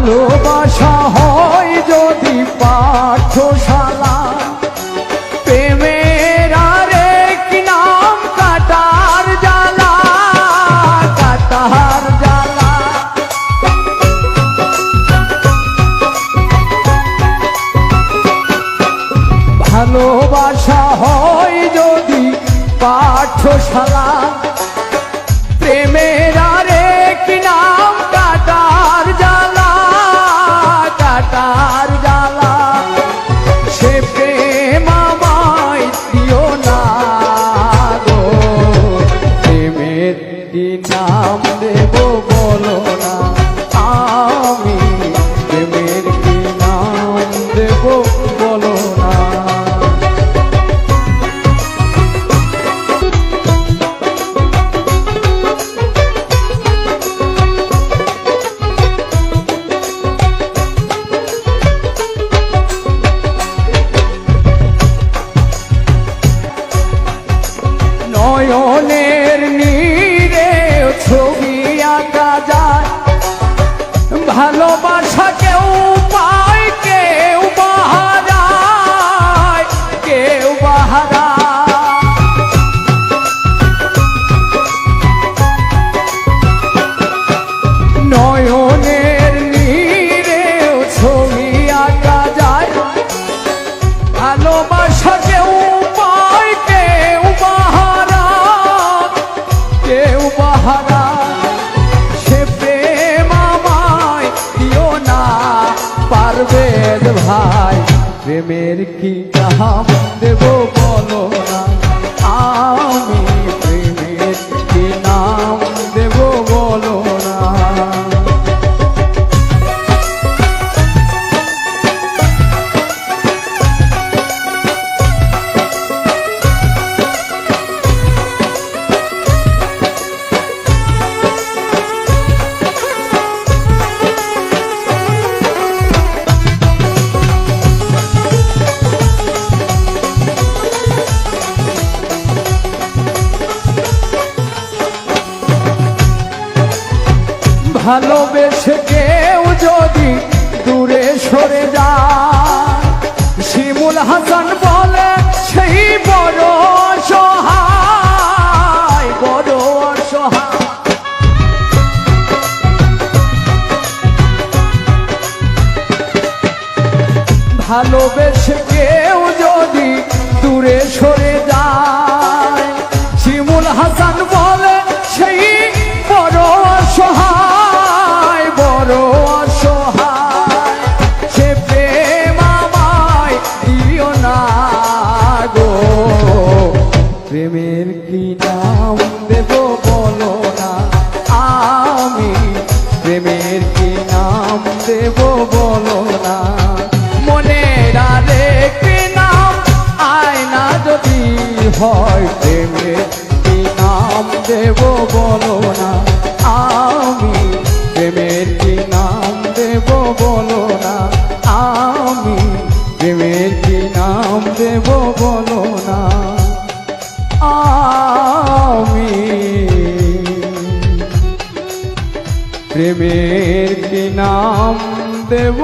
ভালোবাসা হয় যদি পাঠশালা। প্রেমের আরেক নাম কাটার জ্বালা কাটার জ্বালা। ভালোবাসা হয় যদি পাঠশালা ভালোবাসা কেউ পায়, কেউ বাহারায় কেউ বাহারায়। নয়নের নীরে ছবি আঁকা যায়। ভালোবাসা কেউ পায়, কেউ প্রেমের কি কাহাম দেবো বলো না। আমি ভালোবেসে কেউ যদি দূরে সরে যায়, শিমুল হাসান বলে সেই বড় সহায় বড় অসহায়। ভালোবেসে কেউ যদি দূরে সরে যায়, শিমুল হাসান প্রেমের কি নাম দেব বলো না। আমি প্রেমের কি নাম দেব বলো না। মনের আরেক নাম আয়না যদি হয়, প্রেমের কি নাম দেব বলো না। আমি প্রেমের কি নাম দেব?